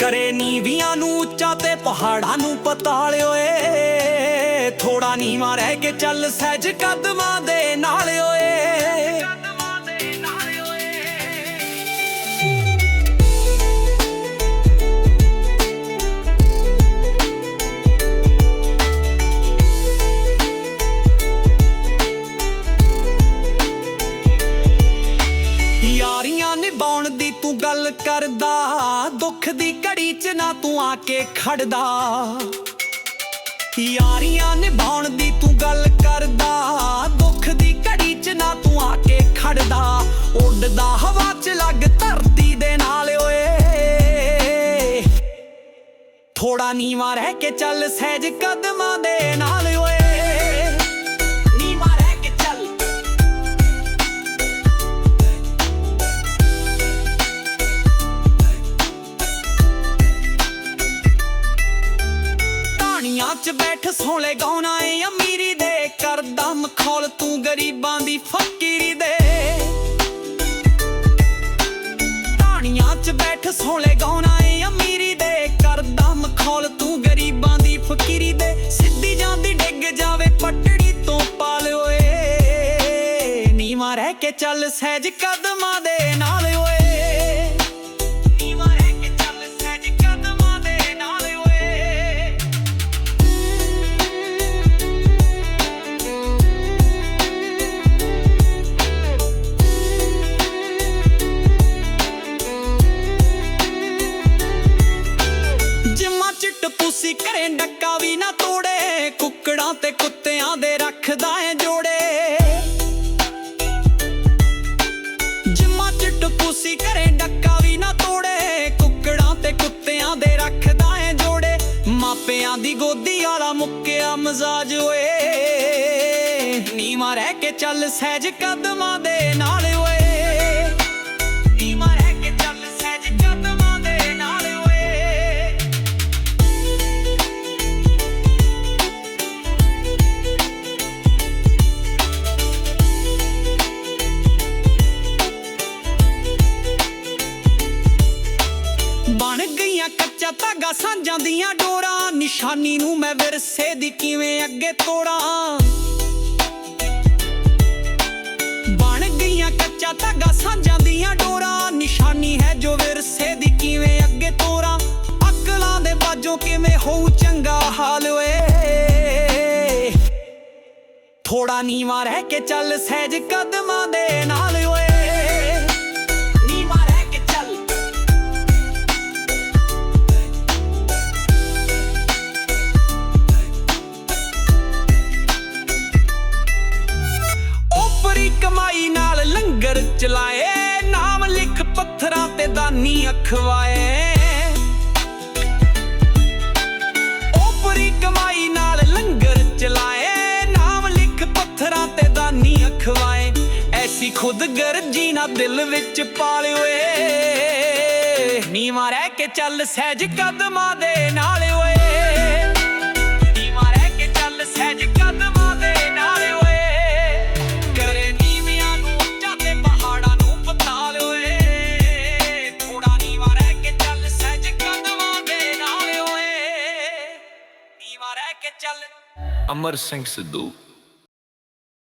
ਕਰੇ ਨੀਵੀਆਂ ਨੂੰ ਉੱਚਾ ਤੇ ਪਹਾੜਾਂ ਨੂੰ ਪਤਾਲ ਓਏ। ਥੋੜਾ ਨੀਵਾਂ ਰਹਿ ਕੇ ਚੱਲ ਸਹਿਜ ਕਦਮਾਂ ਦੇ ਨਾਲ ਓਏ। ਕਦਮਾਂ ਨਿਭਾਉਣ ਦੀ ਤੂੰ ਗੱਲ ਕਰਦਾ। ਦੁੱਖ ਦੀ ਘੜੀ 'ਚ ਨਾ ਤੂੰ ਆ ਕੇ ਖੜਦਾ। ਯਾਰੀਆਂ ਨਿਭਾਉਣ ਦੀ ਤੂੰ ਗੱਲ ਕਰਦਾ। ਦੁੱਖ ਦੀ ਘੜੀ 'ਚ ਨਾ ਤੂੰ ਆ ਕੇ ਖੜਦਾ। ਉੱਡਦਾ ਹਵਾ 'ਚ ਲੱਗ ਧਰਤੀ ਦੇ ਨਾਲ ਓਏ। ਥੋੜਾ ਨੀਵਾਂ ਰਹਿ ਕੇ ਚੱਲ ਸਹਿਜ ਕਦਮਾਂ ਦੇ ਨਾਲ। 'ਚ ਸੋਲੇ ਗਾਉਣਾ ਏ ਅਮੀਰੀ ਦੇ ਕਰਦਾ ਮਖੌਲ ਤੂੰ ਗਰੀਬਾਂ ਦੀ ਫਕੀਰੀ ਦੇ। ਟਾਣੀਆਂ 'ਚ ਬੈਠ ਸੋਲੇ ਗਾਉਣਾ ਏ ਅਮੀਰੀ ਦੇ ਕਰਦਾ ਮਖੌਲ ਤੂੰ ਗਰੀਬਾਂ ਦੀ ਫਕੀਰੀ ਦੇ। ਸਿੱਧੀ ਜਾਂਦੀ ਡਿੱਗ ਜਾਵੇ ਪਟੜੀ ਤੋਂ ਪਾਲ ਓਏ। ਨੀਵਾਂ ਰਹਿ ਕੇ ਚੱਲ ਸਹਿਜ ਕਦਮਾਂ ਦੇ ਨਾਲ ਜਿੰਮਾ ਕਰੇ ਡੱਕਾ ਵੀ ਨਾ ਤੋੜੇ, ਕੁੱਕੜਾਂ ਤੇ ਕੁੱਤਿਆਂ ਦੇ ਰੱਖਦਾ ਏ ਜੋੜੇ। ਜਿੰਮਾ ਚ ਪੂਸੀ ਕਰੇ ਡੱਕਾ ਵੀ ਨਾ ਤੋੜੇ, ਕੁੱਕੜਾਂ ਤੇ ਕੁੱਤਿਆਂ ਦੇ ਰੱਖਦਾ ਏ ਜੋੜੇ। ਮਾਪਿਆਂ ਦੀ ਗੋਦੀ ਵਾਲਾ ਮੁੱਕਿਆ ਮਜ਼ਾਜ ਓਏ। ਨੀਵਾਂ ਰਹਿ ਕੇ ਚੱਲ ਸਹਿਜ ਕਦਮਾਂ ਦੇ ਨਾਲ ਨਿਸ਼ਾਨੀ ਨੂੰ ਮੈਂ ਵਿਰਸੇ ਦੀ ਕਿਵੇਂ ਅੱਗੇ ਤੋੜਾਂ? ਬਣ ਗਈਆਂ ਕੱਚਾ ਧਾਗਾ ਸਾਂਝਾਂ ਦੀਆਂ ਡੋਰਾਂ। ਨਿਸ਼ਾਨੀ ਹੈ ਜੋ ਵਿਰਸੇ ਦੀ ਕਿਵੇਂ ਅੱਗੇ ਤੋਰਾਂ ਅਕਲਾਂ ਦੇ ਬਾਜੋ ਕਿਵੇਂ ਹੋਊ ਚੰਗਾ ਹਾਲ ਓਏ? ਥੋੜਾ ਨੀਵਾਂ ਰਹਿ ਕੇ ਚੱਲ ਸਹਿਜ ਕਦਮਾਂ ਦੇ ਨਾਲ ਓਏ। ਲੰਗਰ ਚਲਾਏ, ਨਾਮ ਲਿਖ ਪੱਥਰਾਂ ਤੇ ਦਾਨੀ ਅਖਵਾਏ। ਉਪਰੀ ਕਮਾਈ ਨਾਲ ਲੰਗਰ ਚਲਾਏ, ਨਾਮ ਲਿਖ ਪੱਥਰਾਂ ਤੇ ਦਾਨੀ ਅਖਵਾਏ। ਐਸੀ ਖੁਦ ਗਰਜੀ ਨਾ ਦਿਲ ਵਿੱਚ ਪਾਲਿਓ ਏ ਨੀਵਾਂ ਰਹਿ ਕੇ ਚੱਲ ਸਹਿਜ ਕਦਮਾਂ ਦੇ ਨਾਲ ਓਏ। ਨੀਵਾਂ ਰਹਿ ਕੇ ਚੱਲ ਸਹਿਜ ਅਮਰ ਸਿੰਘ ਸਿੱਧੂ